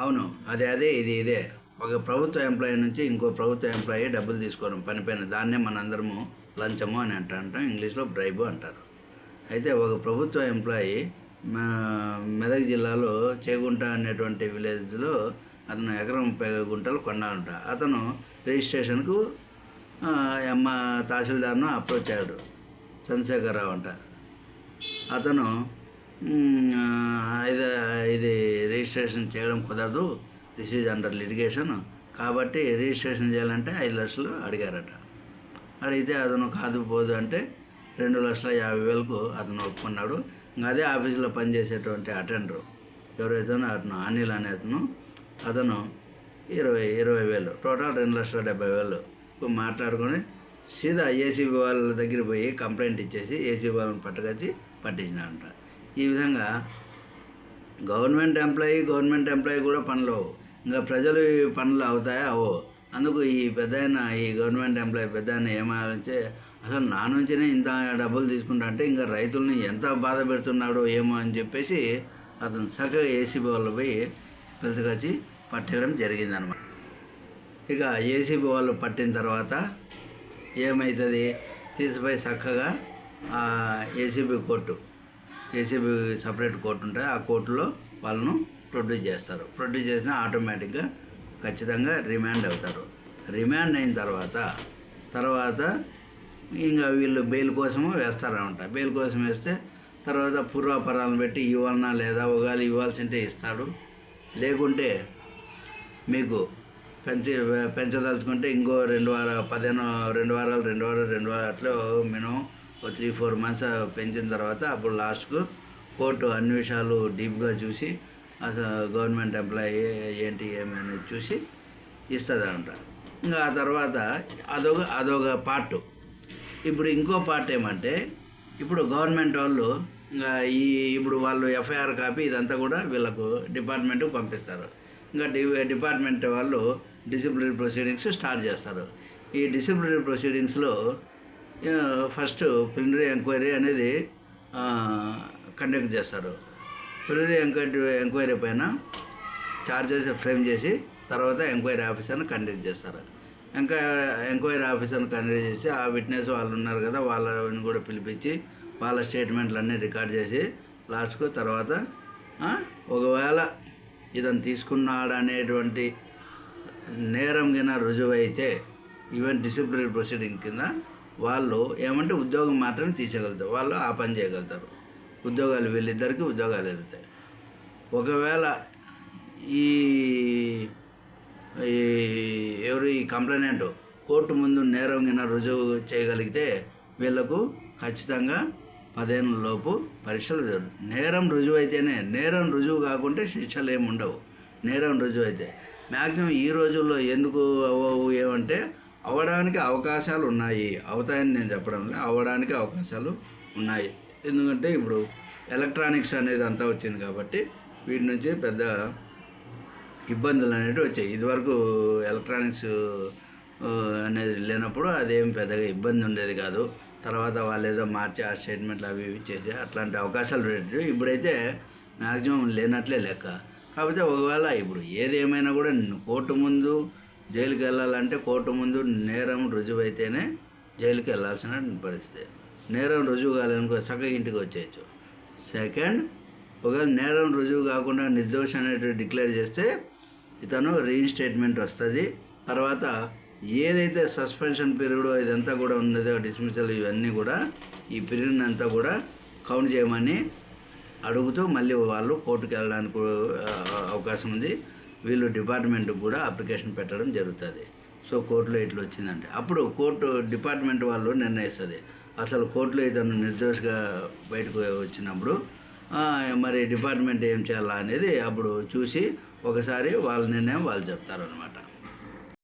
అవును. అదే అదే ఇది ఇదే. ఒక ప్రభుత్వ ఎంప్లాయీ నుంచి ఇంకో ప్రభుత్వ ఎంప్లాయీ డబ్బులు తీసుకోవడం పని పైన. దాన్నే మనందరము లంచము అని అంటా అంటాం ఇంగ్లీష్లో బ్రైబు అంటారు. అయితే ఒక ప్రభుత్వ ఎంప్లాయీ మా మెదక్ జిల్లాలో చేగుంట అనేటువంటి విలేజ్లో అతను ఎకరం ముప్పై గుంటలు కొన్నాడంట. అతను రిజిస్ట్రేషన్కు అమ్మ ఎమ్మ తహసీల్దార్ను అప్రోచ్ అయ్యాడు. చంద్రశేఖరరావు అంట. అతను ఇది ఇది రిజిస్ట్రేషన్ చేయడం కుదరదు. దిస్ ఈజ్ అండర్ లిటిగేషన్ కాబట్టి రిజిస్ట్రేషన్ చేయాలంటే ఐదు లక్షలు అడిగారట. అడిగితే అతను కాదు పోదు అంటే రెండు లక్షల యాభై వేలకు అతను ఒప్పుకున్నాడు. ఇంకా అదే ఆఫీసులో పనిచేసేటువంటి అటెండర్ ఎవరైతే అతను అనిల్ అనే అతను అతను ఇరవై ఇరవై వేలు టోటల్ రెండు లక్షల డెబ్బై వేలు మాట్లాడుకొని సీదా ఏసీబీ వాళ్ళ దగ్గర పోయి కంప్లైంట్ ఇచ్చేసి ఏసీబీ వాళ్ళని పట్టుకొచ్చి పట్టించినాడంట ఈ విధంగా గవర్నమెంట్ ఎంప్లాయీ గవర్నమెంట్ ఎంప్లాయీ కూడా పనులు ఇంకా ప్రజలు ఈ పనులు అవుతాయా? అవో అందుకు ఈ పెద్ద ఈ గవర్నమెంట్ ఎంప్లాయీ పెద్ద ఏమాలంటే అసలు నా నుంచినే ఇంత డబ్బులు తీసుకుంటా అంటే ఇంకా రైతుల్ని ఎంత బాధ పెడుతున్నాడో ఏమో అని చెప్పేసి అతను చక్కగా ఏసీబీ వాళ్ళు పోయి పిలుచుకొచ్చి పట్టడం జరిగిందనమాట. ఇక ఏసీబీ వాళ్ళు పట్టిన తర్వాత ఏమవుతుంది తీసిపోయి చక్కగా ACB court. ACB separate court ఉంటుంది ఆ కోర్టులో వాళ్ళను ప్రొడ్యూస్ చేస్తారు. ప్రొడ్యూస్ చేసినా ఆటోమేటిక్గా ఖచ్చితంగా రిమాండ్ అవుతారు. రిమాండ్ అయిన తర్వాత తర్వాత ఇంకా వీళ్ళు బెయిల్ కోసము వేస్తారనమాట బెయిల్ కోసం వేస్తే తర్వాత పూర్వాపరాలను పెట్టి ఇవ్వాలన్నా లేదా ఒకవేళ ఇవ్వాల్సి ఉంటే ఇస్తాడు. లేకుంటే మీకు పెంచి పెంచదలుచుకుంటే ఇంకో రెండు వారాలు పదిహేను రెండు వారాలు రెండు వారాలు రెండు వారాలు అట్లా మినిమం ఒక త్రీ ఫోర్ మంత్స్ పెంచిన తర్వాత అప్పుడు లాస్ట్కు కోర్టు అన్ని విషయాలు డీప్గా చూసి అసలు గవర్నమెంట్ ఎంప్లాయీ ఏంటి ఏమి అనేది చూసి ఇస్తుందంట. ఇంకా ఆ తర్వాత అదొక అదొక పార్ట్. ఇప్పుడు ఇంకో పార్ట్ ఏమంటే ఇప్పుడు గవర్నమెంట్ వాళ్ళు ఇంకా ఈ ఇప్పుడు వాళ్ళు ఎఫ్ఐఆర్ కాపీ ఇదంతా కూడా వీళ్ళకు డిపార్ట్మెంట్కి పంపిస్తారు. ఇంకా డి డిపార్ట్మెంట్ వాళ్ళు డిసిప్లినరీ ప్రొసీడింగ్స్ స్టార్ట్ చేస్తారు. ఈ డిసిప్లినరీ ప్రొసీడింగ్స్లో ఫస్ట్ ప్రిలిమినరీ ఎంక్వైరీ అనేది కండక్ట్ చేస్తారు. ప్రిలిమినరీ ఎంక్వైరీ ఎంక్వైరీ పైన ఛార్జెస్ ఫ్రేమ్ చేసి తర్వాత ఎంక్వైరీ ఆఫీసర్ని కండక్ట్ చేస్తారు. ఇంకా ఎంక్వైరీ ఆఫీసర్ని కండక్ట్ చేసి ఆ విట్నెస్ వాళ్ళు ఉన్నారు కదా వాళ్ళని కూడా పిలిపించి వాళ్ళ స్టేట్మెంట్లు అన్నీ రికార్డ్ చేసి లాస్ట్కు తర్వాత ఒకవేళ ఇతను తీసుకున్నాడు అనేటువంటి నేరం కింద రుజువు అయితే ఈవెన్ డిసిప్లినరీ ప్రొసీడింగ్ కింద వాళ్ళు ఏమంటే ఉద్యోగం మాత్రమే తీసేయగలుగుతారు వాళ్ళు ఆ పని చేయగలుగుతారు. ఉద్యోగాలు వీళ్ళిద్దరికి ఉద్యోగాలు వెళ్తాయి ఒకవేళ ఈ ఈ ఎవరు ఈ కంప్లైంట్ కోర్టు ముందు నేరం కింద రుజువు చేయగలిగితే వీళ్ళకు ఖచ్చితంగా పదిహేను లోపు పరీక్షలు నేరం రుజువు అయితేనే నేరం రుజువు కాకుంటే శిక్షలు ఏమి ఉండవు. నేరం రుజువు అయితే మ్యాక్సిమం ఈ రోజుల్లో ఎందుకు అవ్వవు ఏమంటే అవ్వడానికి అవకాశాలు ఉన్నాయి. అవుతాయని నేను చెప్పడం లేదు అవ్వడానికి అవకాశాలు ఉన్నాయి. ఎందుకంటే ఇప్పుడు ఎలక్ట్రానిక్స్ అనేది అంతా వచ్చింది కాబట్టి వీటి నుంచి పెద్ద ఇబ్బందులు అనేవి వచ్చాయి. ఇదివరకు ఎలక్ట్రానిక్స్ అనేది లేనప్పుడు అదేం పెద్దగా ఇబ్బంది ఉండేది కాదు. తర్వాత వాళ్ళు ఏదో మార్చి ఆ స్టేట్మెంట్లు అవి ఇవి చేసి అట్లాంటి అవకాశాలు పెట్టారు ఇప్పుడైతే మ్యాక్సిమం లేనట్లే లెక్క. కాకపోతే ఒకవేళ ఇప్పుడు ఏది ఏమైనా కూడా కోర్టు ముందు జైలుకి వెళ్ళాలంటే కోర్టు ముందు నేరం రుజువు అయితేనే జైలుకి వెళ్ళాల్సిన పరిస్థితి. నేరం రుజువు కాలేనుకో చక్క ఇంటికి వచ్చేయచ్చు. సెకండ్ ఒకవేళ నేరం రుజువు కాకుండా నిర్దోష అనేటివి డిక్లేర్ చేస్తే ఇతను రీఇన్స్టేట్మెంట్ వస్తుంది. తర్వాత ఏదైతే సస్పెన్షన్ పీరియడ్ ఇదంతా కూడా ఉన్నదో డిస్మిసల్ ఇవన్నీ కూడా ఈ పీరియడ్ అంతా కూడా కౌంట్ చేయమని అడుగుతూ మళ్ళీ వాళ్ళు కోర్టుకు వెళ్ళడానికి అవకాశం ఉంది. వీళ్ళు డిపార్ట్మెంట్కి కూడా అప్లికేషన్ పెట్టడం జరుగుతుంది. సో కోర్టులో ఇట్లా వచ్చిందంటే. అప్పుడు కోర్టు డిపార్ట్మెంట్ వాళ్ళు నిర్ణయిస్తుంది. అసలు కోర్టులో ఇతను నిర్దోషిగా బయటకు వచ్చినప్పుడు మరి డిపార్ట్మెంట్ ఏం చేయాలా అనేది అప్పుడు చూసి ఒకసారి వాళ్ళ నిర్ణయం వాళ్ళు చెప్తారనమాట